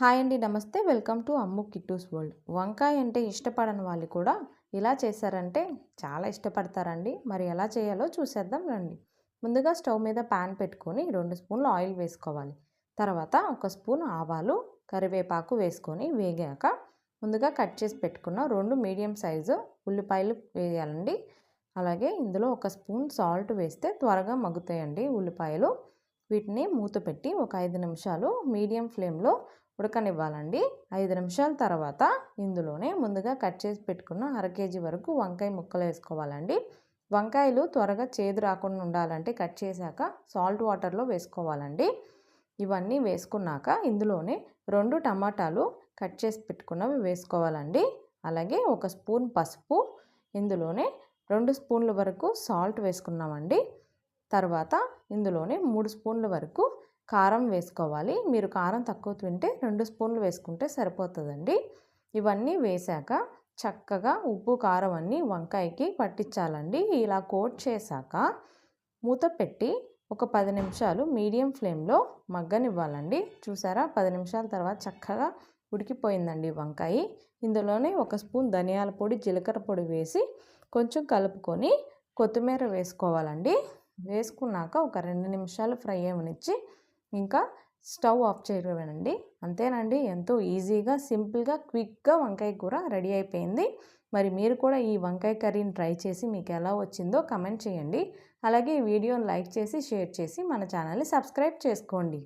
Hi అండి నమస్తే. Welcome to Ammu Kittus world. వంకాయ అంటే ఇష్టపడని వాళ్ళు కూడా ఇలా చేశారంటే చాలా ఇష్టపడతారండి. మరి ఎలా చేయాలో చూసేద్దాం రండి. ముందుగా స్టవ్ మీద ప్యాన్ పెట్టుకొని రెండు స్పూన్లు ఆయిల్ వేసుకోవాలి. తర్వాత ఒక స్పూన్ ఆవాలు కరివేపాకు వేసుకొని వేగాక ముందుగా కట్ చేసి పెట్టుకున్న రెండు మీడియం సైజు ఉల్లిపాయలు వేయాలండి. అలాగే ఇందులో ఒక స్పూన్ సాల్ట్ వేస్తే త్వరగా మగ్గుతాయండి ఉల్లిపాయలు. వీటిని మూత పెట్టి ఒక ఐదు నిమిషాలు మీడియం ఫ్లేమ్లో ఉడకనివ్వాలండి. ఐదు నిమిషాల తర్వాత ఇందులోనే ముందుగా కట్ చేసి పెట్టుకున్న అర కేజీ వరకు వంకాయ ముక్కలు వేసుకోవాలండి. వంకాయలు త్వరగా చేదు రాకుండా ఉండాలంటే కట్ చేశాక సాల్ట్ వాటర్లో వేసుకోవాలండి. ఇవన్నీ వేసుకున్నాక ఇందులోనే రెండు టమాటాలు కట్ చేసి పెట్టుకున్నవి వేసుకోవాలండి. అలాగే ఒక స్పూన్ పసుపు ఇందులోనే రెండు స్పూన్ల వరకు సాల్ట్ వేసుకున్నామండి. తర్వాత ఇందులోనే మూడు స్పూన్ల వరకు కారం వేసుకోవాలి. మీరు కారం తక్కువ తింటే రెండు స్పూన్లు వేసుకుంటే సరిపోతుందండి. ఇవన్నీ వేశాక చక్కగా ఉప్పు కారం అన్నీ వంకాయకి పట్టించాలండి. ఇలా కోట్ చేశాక మూత పెట్టి ఒక పది నిమిషాలు మీడియం ఫ్లేమ్లో మగ్గనివ్వాలండి. చూసారా? పది నిమిషాల తర్వాత చక్కగా ఉడికిపోయిందండి వంకాయ. ఇందులోనే ఒక స్పూన్ ధనియాల పొడి జీలకర్ర పొడి వేసి కొంచెం కలుపుకొని కొత్తిమీర వేసుకోవాలండి. వేసుకున్నాక ఒక రెండు నిమిషాలు ఫ్రై అవ్వనిచ్చి ఇంకా స్టవ్ ఆఫ్ చేయడమేనండి. అంతేనండి ఎంతో ఈజీగా సింపుల్గా క్విక్గా వంకాయ కూర రెడీ అయిపోయింది. మరి మీరు కూడా ఈ వంకాయ కర్రీని ట్రై చేసి మీకు ఎలా వచ్చిందో కమెంట్ చేయండి. అలాగే ఈ వీడియోని లైక్ చేసి షేర్ చేసి మన ఛానల్ని సబ్స్క్రైబ్ చేసుకోండి.